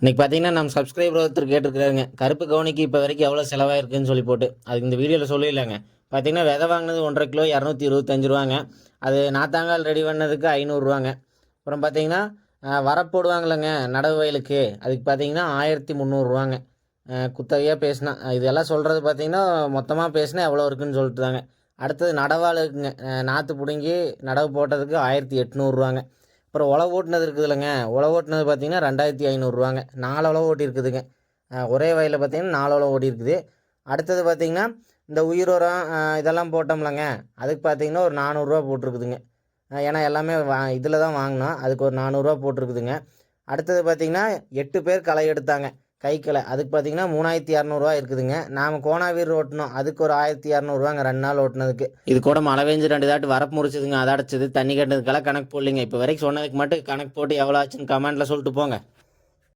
இன்னைக்கு பார்த்தீங்கன்னா நம்ம சப்ஸ்கிரைபர் ஒருத்தர் கேட்டிருக்காருங்க கருப்பு கவனிக்கு இப்போ வரைக்கும் எவ்வளோ செலவாயிருக்குன்னு சொல்லி போட்டு. அதுக்கு இந்த வீடியோவில் சொல்லிடலாங்க. பார்த்தீங்கன்னா விதை வாங்கினது ஒன்றரை கிலோ இரநூத்தி இருபத்தஞ்சு ரூபாங்க. அது நாத்தாங்கால் ரெடி பண்ணதுக்கு ஐநூறுரூவாங்க அப்புறம் பார்த்தீங்கன்னா வர போடுவாங்களேங்க நடவு வயலுக்கு. அதுக்கு பார்த்தீங்கன்னா ஆயிரத்தி முந்நூறுரூவாங்க குத்தகையாக பேசினா இதெல்லாம் சொல்கிறது பார்த்தீங்கன்னா மொத்தமாக பேசினா எவ்வளோ இருக்குன்னு சொல்லிட்டு தாங்க அடுத்தது நடவாளுக்குங்க நாற்று பிடுங்கி நடவு போட்டதுக்கு ஆயிரத்தி எட்நூறுரூவாங்க அப்புறம் உழவு ஓட்டினது இருக்குது இல்லைங்க உழவு ஓட்டினது பார்த்தீங்கன்னா ரெண்டாயிரத்தி ஐநூறுரூவாங்க நாலு உழவு ஓட்டி இருக்குதுங்க. ஒரே வயலில் பார்த்தீங்கன்னா நாலு உழவு ஓட்டி இருக்குது. அடுத்தது பார்த்திங்கன்னா இந்த உயிரோரம் உரம் இதெல்லாம் போட்டோம்லங்க. அதுக்கு பார்த்தீங்கன்னா ஒரு நானூறுரூவா போட்டிருக்குதுங்க. ஏன்னா எல்லாமே வா இதில் தான் வாங்கினோம். அதுக்கு ஒரு நானூறுரூவா போட்டிருக்குதுங்க. அடுத்தது பார்த்திங்கன்னா எட்டு பேர் களை எடுத்தாங்க. கை அதுக்கு பார்த்தீங்கன்னா மூணாயிரத்தி இரநூறுவா இருக்குதுங்க. நாம் கோணாவீர் ஓட்டினோம். அதுக்கு ஒரு ஆயிரத்தி இரநூறுவாங்க ரெண்டு நாள் ஓட்டினதுக்கு. இது கூட மழை பெஞ்சு ரெண்டு தாட்டு வரப்பு முடிச்சதுங்க அதை அடைச்சது தண்ணி கட்டினதுக்கெல்லாம் கணக்கு போடலிங்க. இப்போ வரைக்கும் சொன்னதுக்கு மட்டும் கணக்கு போட்டு எவ்வளோ ஆச்சுன்னு கமெண்ட்டில் சொல்லிட்டு போங்க.